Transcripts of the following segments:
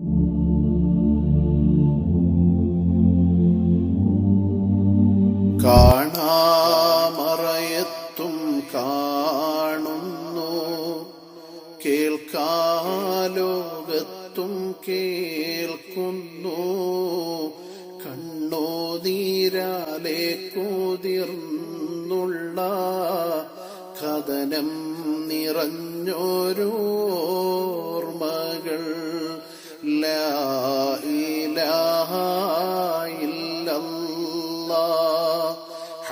കാണാമറയത്തും കാണുന്നു. കേൾക്കാലോകത്തും കേൾക്കുന്നു. കണ്ണോ നീരാലെ കൂതിർന്നുള്ള കഥനം നിറഞ്ഞോരോർമകൾ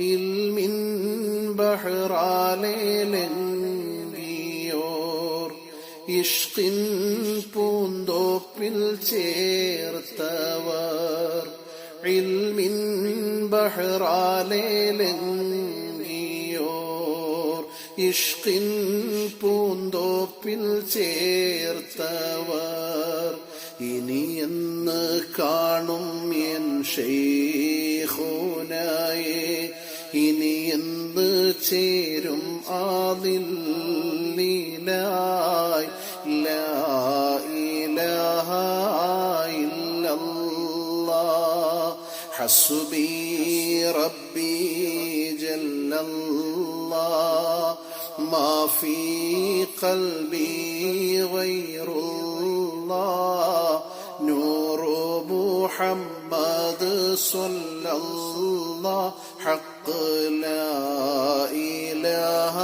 ഇൽമിൻ ബഹ്റാലേലെങ്കിയോർ ഇഷ്കിൻ പൂന്തോപ്പിൽ ചേർത്തവർ. ഇൽമിൻ ബഹ്റാലേലെങ്കിയോർ ഇഷ്കിൻ പൂന്തോപ്പിൽ ചേർത്തവർ. ഇനി കാണും എൻ ഷെയ്ഹോനായെ أظن لا إله إلا الله. حسبي ربي جل الله. ما في قلبي غير الله. محمد صلى الله حق لا إله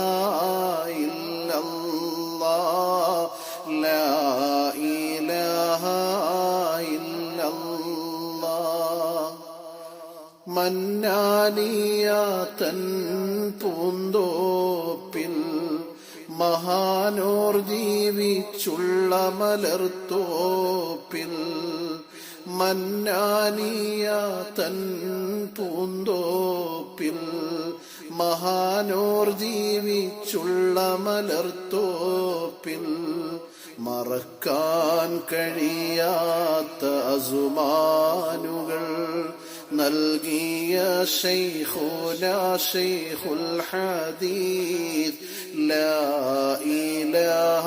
إلا الله لا إله إلا الله മന്നാനിയാതൻ പൂന്തോപ്പിൽ മഹാനോർ ജീവിച്ചുള്ള മലർത്തോപ്പിൽ മന്നാനിയാതൻ പൂന്തോപ്പിൽ മഹാനോർ ജീവിച്ചുള്ള മലർത്തോപ്പിൽ മറക്കാൻ കഴിയാത്ത അസുമാനുകൾ നൽകിയ ശൈഖുന ശൈഖുൽ ഹദീസ് ലാ ഇലാഹ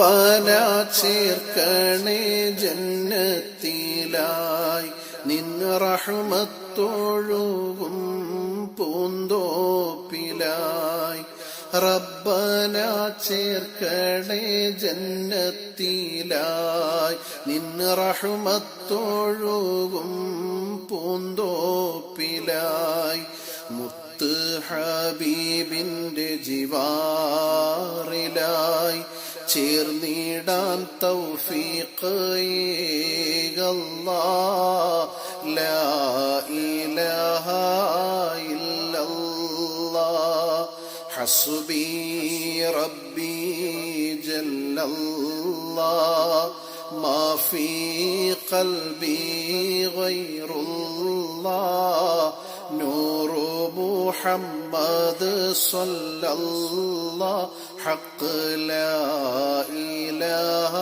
റബ്ബന ജന്നത്തിലായി. നിന്ന പൂന്തോപ്പിലായി. റബ്ബന ജന്നത്തിലായി. നിന്ന പൂന്തോപ്പിലായി. ഹബീബിന്റെ ജിവാറിലായി ചേർന്നിടാൻ തൗഫീഖ് ഏകല്ലാ ലാ ഇലാഹ ഇല്ലല്ലാഹ് ഹസ്ബി റബ്ബി ജല്ലല്ലാഹ് ما في قلبي غير الله نور محمد صلى الله حق لا إله